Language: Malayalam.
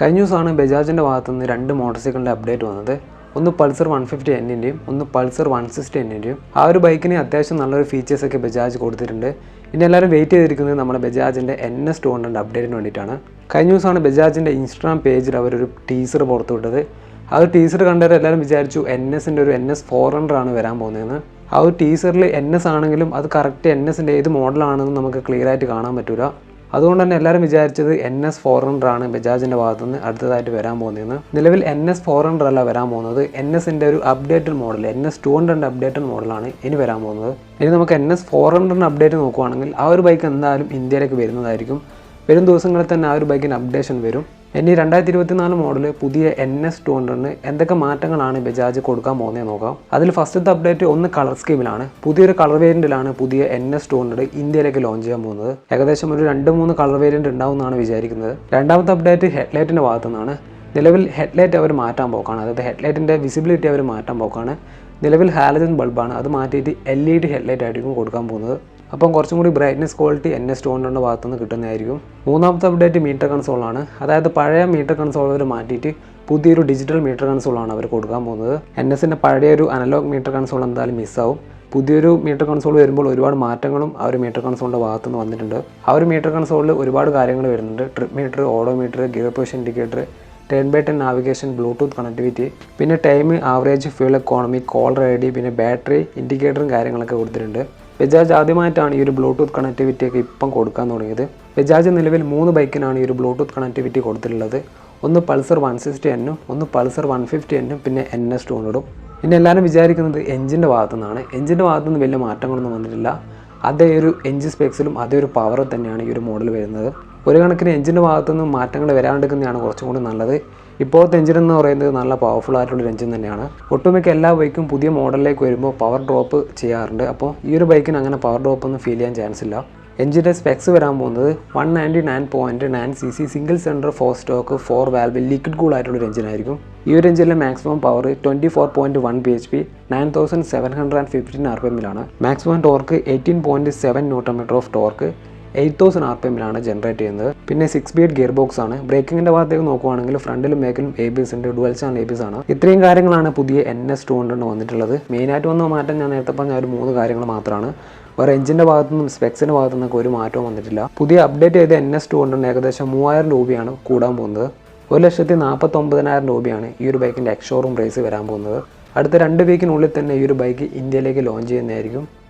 കഴിഞ്ഞ ദിവസമാണ് ബജാജിന്റെ ഭാഗത്തുനിന്ന് രണ്ട് മോട്ടോർ സൈക്കിളിന്റെ അപ്ഡേറ്റ് വന്നത്. ഒന്ന് പൾസർ വൺ ഫിഫ്റ്റി എന്നിന്റെയും ഒന്ന് പൾസർ വൺ സിക്സ്റ്റി എന്നിന്റെയും ആ ഒരു ബൈക്കിന് അത്യാവശ്യം നല്ലൊരു ഫീച്ചേഴ്സൊക്കെ ബജാജ് കൊടുത്തിട്ടുണ്ട്. ഇനി എല്ലാവരും വെയിറ്റ് ചെയ്തിരിക്കുന്നത് നമ്മുടെ ബജാജിന്റെ എൻ എസ് ടു ഹൺഡ്രഡ് അപ്ഡേറ്റിന് വേണ്ടിയിട്ടാണ്. കഴിഞ്ഞ ദിവസമാണ് ബജാജിന്റെ ഇൻസ്റ്റാഗ്രാം പേജിൽ അവരൊരു ടീസർ പുറത്തുവിട്ടത് ആ ഒരു ടീസർ കണ്ടവരെ എല്ലാവരും വിചാരിച്ചു എൻ എസിന്റെ ഒരു എൻ എസ് ഫോർ ഹൺഡ്രഡ് ആണ് വരാൻ പോകുന്നതെന്ന്. ആ ഒരു ടീസറിൽ എൻ എസ് ആണെങ്കിലും അത് കറക്റ്റ് എൻ എസിന്റെ ഏത് മോഡലാണെന്ന് നമുക്ക് ക്ലിയർ ആയിട്ട് കാണാൻ പറ്റില്ല അതുകൊണ്ട് തന്നെ എല്ലാവരും വിചാരിച്ചത് എൻ എസ് ഫോർ ഹൺഡ്രഡ് ആണ് ബജാജിന്റെ ഭാഗത്തുനിന്ന് അടുത്തതായിട്ട് വരാൻ പോകുന്നതെന്ന്. നിലവിൽ എൻ എസ് ഫോർ ഹൺഡ്രഡ് അല്ല വരാൻ പോകുന്നത്. എൻ എസിന്റെ ഒരു updated model N S two hundred updated മോഡലാണ് ഇനി വരാൻ പോകുന്നത്. ഇനി നമുക്ക് എൻ എസ് ഫോർ ഹൺഡ്രഡിന്റെ അപ്ഡേറ്റ് നോക്കുകയാണെങ്കിൽ ആ ഒരു ബൈക്ക് എന്തായാലും ഇന്ത്യയിലേക്ക് വരുന്നതായിരിക്കും. വരും ദിവസങ്ങളിൽ തന്നെ ആ ഒരു ബൈക്കിന് അപ്ഡേഷൻ വരും. ഇനി രണ്ടായിരത്തി ഇരുപത്തിനാല് മോഡൽ പുതിയ എൻ എസ് ടു ഹൺഡ്രഡിന് എന്തൊക്കെ മാറ്റങ്ങളാണ് ബജാജ് കൊടുക്കാൻ പോകുന്നത് നോക്കാം. അതിൽ ഫസ്റ്റത്തെ അപ്ഡേറ്റ് ഒന്ന് കളർ സ്കീമിലാണ് പുതിയൊരു കളർ വേരിയന്റിലാണ് പുതിയ എൻ എസ് ടു ഹൺഡ്രഡ് ഇന്ത്യയിലേക്ക് ലോഞ്ച് ചെയ്യാൻ പോകുന്നത്. ഏകദേശം ഒരു രണ്ട് മൂന്ന് കളർ വേരിയന്റ് ഉണ്ടാവുമെന്നാണ് വിചാരിക്കുന്നത്. രണ്ടാമത്തെ അപ്ഡേറ്റ് ഹെഡ്ലൈറ്റിന്റെ ഭാഗത്തു നിന്നാണ് നിലവിൽ ഹെഡ്ലൈറ്റ് അവർ മാറ്റാൻ പോക്കാണ്. അതായത് ഹെഡ്ലൈറ്റിന്റെ വിസിബിലിറ്റി അവർ മാറ്റാൻ പോക്കാണ്. നിലവിൽ ഹാലജൻ ബൾബാണ് അത് മാറ്റിയിട്ട് എൽ ഇ ഡി ഹെഡ്ലൈറ്റ് ആയിരിക്കും കൊടുക്കാൻ പോകുന്നത്. അപ്പം കുറച്ചും കൂടി brightness quality N S two ഭാഗത്തു നിന്ന് കിട്ടുന്നതായിരിക്കും. മൂന്നാമത്തെ അപ്ഡേറ്റ് മീറ്റർ കൺസോളാണ് അതായത് പഴയ മീറ്റർ കൺസോൾ അവർ മാറ്റിയിട്ട് പുതിയൊരു ഡിജിറ്റൽ മീറ്റർ കൺസോളാണ് അവർ കൊടുക്കാൻ പോകുന്നത്. എൻ എസിന്റെ പഴയ ഒരു അനലോഗ് മീറ്റർ കൺസോൾ എന്തായാലും മിസ്സാവും പുതിയൊരു മീറ്റർ കൺസോൾ വരുമ്പോൾ ഒരുപാട് മാറ്റങ്ങളും ആ ഒരു മീറ്റർ കൺസോളിന്റെ ഭാഗത്തു നിന്ന് വന്നിട്ടുണ്ട്. ആ ഒരു മീറ്റർ കൺസോളിൽ ഒരുപാട് കാര്യങ്ങൾ വരുന്നുണ്ട്. Trip meter odometer gear position indicator ten by ten navigation bluetooth connectivity പിന്നെ time average fuel economy caller I D പിന്നെ ബാറ്ററി ഇൻഡിക്കേറ്ററും കാര്യങ്ങളൊക്കെ കൊടുത്തിട്ടുണ്ട്. ബജാജ് ആദ്യമായിട്ടാണ് ഈ ഒരു ബ്ലൂടൂത്ത് കണക്ടിവിറ്റി ഒക്കെ ഇപ്പം കൊടുക്കാൻ തുടങ്ങിയത്. ബജാജ് നിലവിൽ മൂന്ന് ബൈക്കിനാണ് ഈ ഒരു ബ്ലൂടൂത്ത് കണക്ടിവിറ്റി കൊടുത്തിട്ടുള്ളത്. ഒന്ന് പൾസർ വൺ സിക്സ്റ്റി എന്നും ഒന്ന് പൾസർ വൺ ഫിഫ്റ്റി എന്നും പിന്നെ എൻ എസ് ടു ഹൺഡ്രഡും പിന്നെ എല്ലാവരും വിചാരിക്കുന്നത് എഞ്ചിന്റെ ഭാഗത്തു നിന്നാണ് എഞ്ചിന്റെ ഭാഗത്തു നിന്ന് വലിയ മാറ്റങ്ങളൊന്നും വന്നിട്ടില്ല. അതേ ഒരു എഞ്ചിൻ സ്പെക്സിലും അതേ ഒരു പവർ തന്നെയാണ് ഈ ഒരു മോഡൽ വരുന്നത്. ഒരു കണക്കിന് എഞ്ചിന്റെ ഭാഗത്തു നിന്ന് മാറ്റങ്ങൾ വരാണ്ടിരിക്കുന്നതാണ് കുറച്ചും കൂടി നല്ലത്. ഇപ്പോഴത്തെ എഞ്ചിൻ എന്ന് പറയുന്നത് നല്ല പവർഫുൾ ആയിട്ടുള്ള ഒരു എഞ്ചിൻ തന്നെയാണ്. ഒട്ടുമിക്ക എല്ലാ ബൈക്കും പുതിയ മോഡലിലേക്ക് വരുമ്പോൾ പവർ ഡ്രോപ്പ് ചെയ്യാറുണ്ട്. അപ്പോൾ ഈ ഒരു ബൈക്കിന് അങ്ങനെ പവർ ഡ്രോപ്പ് ഒന്നും ഫീൽ ചെയ്യാൻ ചാൻസ് ഇല്ല. എഞ്ചിന്റെ സ്പെക്സ് വരാൻ പോകുന്നത് one ninety nine point nine C C single centre four stroke four valve liquid cool ആയിട്ടുള്ള ഒരു എഞ്ചിനായിരിക്കും ഈ ഒരു എഞ്ചിനിലെ maximum power twenty four point one B H P nine thousand seven hundred and fifteen R P എമ്മിലാണ് maximum torque eighteen point seven newton metre of torque eight thousand R P എമ്മിലാണ് generate ചെയ്യുന്നത്. പിന്നെ സിക്സ് ബീറ്റ് ഗിയർ ബോക്സ് ആണ്. ബ്രേക്കിങ്ങിന്റെ ഭാഗത്തേക്ക് നോക്കുവാണെങ്കിൽ ഫ്രണ്ടിലും ബാക്കിലും എ ബി എസ് ഉണ്ട്. Dual channel A B S ആണ്. ഇത്രയും കാര്യങ്ങളാണ് പുതിയ എൻ എസ് ടു ഹൺഡ്രഡ് വന്നിട്ടുള്ളത്. മെയിനായിട്ട് വന്ന മാറ്റം ഞാൻ നേരത്തെ പറഞ്ഞ ഒരു മൂന്ന് കാര്യങ്ങൾ മാത്രമാണ്. വേറെ എഞ്ചിന്റെ ഭാഗത്തുനിന്നും ഭാഗത്തു നിന്നൊക്കെ ഒരു മാറ്റവും വന്നിട്ടില്ല. പുതിയ അപ്ഡേറ്റ് ചെയ്ത എൻ എസ് ടു ഹൺഡ്രഡ് ഏകദേശം മൂവായിരം രൂപയാണ് കൂടാൻ പോകുന്നത്. ഒരു ലക്ഷത്തി നാൽപ്പത്തൊമ്പതിനായിരം രൂപയാണ് ഈ ഒരു ബൈക്കിന്റെ എക്സ് ഷോറൂം പ്രൈസ് വരാൻ പോകുന്നത്. അടുത്ത രണ്ട് വീക്കിനുള്ളിൽ തന്നെ ഈ ഒരു ബൈക്ക് ഇന്ത്യയിലേക്ക് ലോഞ്ച് ചെയ്യുന്നതായിരിക്കും.